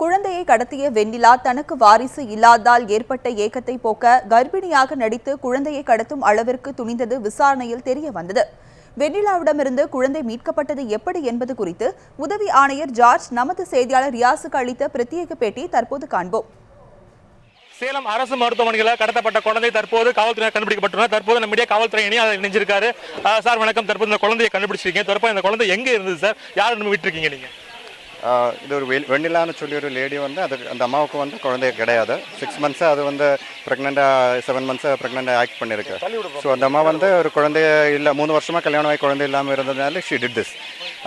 குழந்தையை கடத்திய வெண்ணிலா தனக்கு வாரிசு இல்லாததால் ஏற்பட்ட ஏக்கத்தை போக்க கர்ப்பிணியாக நடித்து குழந்தையை கடத்தும் அளவிற்கு துணிந்தது விசாரணையில் தெரிய வந்தது வெண்ணிலாவிடமிருந்து குழந்தை மீட்கப்பட்டது எப்படி என்பது குறித்து உதவி ஆணையர் ஜார்ஜ் நமது செய்தியாளர் ரியாஸுக்கு அளித்த பிரத்யேக பேட்டி தற்போது காண்போம். சேலம் அரசு மருத்துவமனையில் கடத்தப்பட்ட குழந்தை தற்போது காவல்துறை கண்டுபிடிக்கப்பட்டுள்ளது தற்போது நம்முடைய காவல்துறை இனி அதை சார் வணக்கம். தற்போது இந்த குழந்தையை கண்டுபிடிச்சிருக்கீங்க. தற்போது இந்த குழந்தை எங்கே இருந்தது சார்? யார் விட்டுருக்கீங்க நீங்கள் இது ஒரு வெ- வெண்ணிலான்னு சொல்லி ஒரு லேடி வந்து அது அந்த அம்மாவுக்கு வந்து குழந்தை கிடையாது. சிக்ஸ் மந்த்ஸாக அது வந்து ப்ரெக்னெண்ட்டாக செவன் மந்த்ஸாக ப்ரெக்னெண்ட் ஆக்ட் பண்ணியிருக்கு ஸோ அந்த அம்மா வந்து ஒரு குழந்தைய இல்லை மூணு வருஷமாக கல்யாணம் ஆகி குழந்தை இல்லாமல் இருந்ததுனால ஷி டிட் திஸ்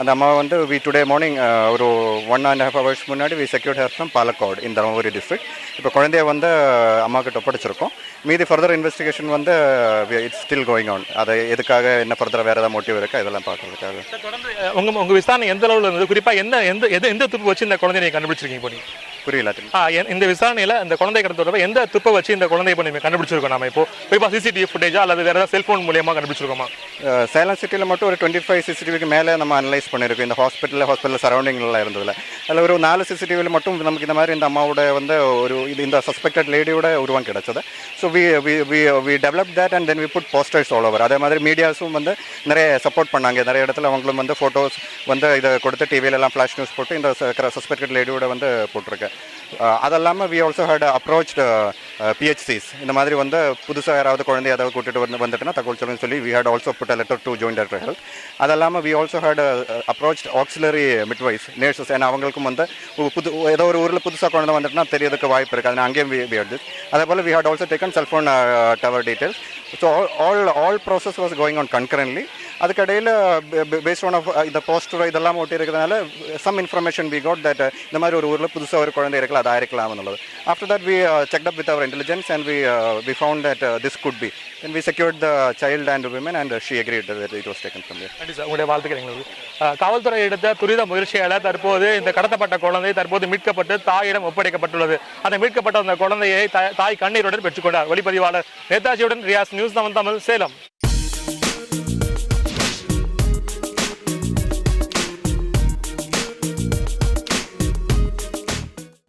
அந்த uh, uh, அம்மா வந்து வி டுடே மார்னிங் ஒரு ஒன் அண்ட் ஹாஃப் ஹவர்ஸ் முன்னாடி we secured her from Palakkad இந்த தருமபுரி டிஸ்ட்ரிக்ட் இப்போ குழந்தைய வந்து அம்மாக்கிட்ட ஒப்படைச்சிருக்கோம். மீதி ஃபர்தர் இன்வெஸ்டிகேஷன் வந்து இட்ஸ் ஸ்டில் கோயிங் ஆன் அதை எதுக்காக என்ன ஃபர்தர் வேறு ஏதாவது மோட்டிவ் இருக்கா இதெல்லாம் பார்க்கறதுக்காக. உங்கள் தொடர்ந்து அஹ், உங்க விசாரணை எந்த அளவில் இருந்தது? குறிப்பாக என்ன எந்த எந்த எந்த துப்பு வச்சு இந்த குழந்தைய நீங்க கண்டுபிடிச்சிருக்கீங்க போனீங்க புரியல இந்த விசாரணையில இந்த குழந்தை கடத்த தொடர்பு எந்த துப்பை வச்சு இந்த குழந்தையை இப்போ நீங்க கண்டுபிடிச்சிருக்கோம் நாம இப்போ? குறிப்பா சிசிடிவி ஃபுட்டேஜா அல்லது வேற ஏதாவது செல்போன் மூலியமா கண்டுபிடிச்சிருக்கோமா? சேலம் சிட்டியில் மட்டும் ஒரு டுவெண்ட்டி ஃபைவ் சிசிடிவிக்கு மேலே நம்ம அனலைஸ் பண்ணியிருக்கோம். இந்த ஹாஸ்பிட்டலில் ஹாஸ்பிட்டல் சரௌண்டிங்லாம் இருந்ததில். அதில் ஒரு நாலு சிசிடிவியில் மட்டும் நமக்கு இந்த மாதிரி இந்த அம்மாவோட வந்து ஒரு இது இந்த சஸ்பெக்டட் லேடியோட உருவம் கிடைச்சது. So we we we develop that and then we put posters all over அதே மாதிரி மீடியாஸும் வந்து நிறைய சப்போர்ட் பண்ணாங்க. நிறைய இடத்துல அவங்களும் வந்து ஃபோட்டோஸ் வந்து இதை கொடுத்து டிவியில எல்லாம் ஃப்ளாஷ் நியூஸ் போட்டு இந்த சஸ்பெக்டட் லேடியோட வந்து போட்டிருக்கேன் அது இல்லாமல் we also had approach PHCs இந்த மாதிரி வந்து புதுசாக யாராவது குழந்தை ஏதாவது கூட்டிட்டு வந்து வந்துட்டுனா தகவல் சொல்லுன்னு சொல்லி we had also put a letter to joint director health அது இல்லாமல் we also had approach auxiliary midwives nurses ஏன்னா அவங்களுக்கும் வந்து புது ஏதோ ஒரு ஊரில் புதுசாக குழந்தை வந்துட்டுனா தெரியறதுக்கு வாய்ப்பு இருக்குது அதனால் அங்கேயும் வி ஹேட் திஸ் அதே போல் we had also taken cellphone tower details so all all process was going on concurrently அதுக்கடையில் based on of இந்த போஸ்டர் இதெல்லாம் ஒட்டி இருக்கிறதுனால some information we got that இந்த மாதிரி ஒரு ஊரில் புதுசாக ஒரு குழந்தை இருக்கலாம் அதாக இருக்கலாம் எന്നുള്ളത് after that we checked up with our intelligence and we we found that this could be then we secured the child and women and she agreed it was taken from உங்களுடைய வாழ்த்துக்கள் எங்களுக்கு. காவல்துறை எடுத்த துரித முயற்சியால் தற்போது இந்த கடத்தப்பட்ட குழந்தை தற்போது மீட்கப்பட்டு தாயிடம் ஒப்படைக்கப்பட்டுள்ளது. அந்த மீட்கப்பட்ட அந்த குழந்தையை தாய் கண்ணீருடன் பெற்றுக்கொண்டார். ஒளிப்பதிவாளர் நேதாஜியுடன் ரியாஸ் நியூஸ் தமிழ் சேலம்.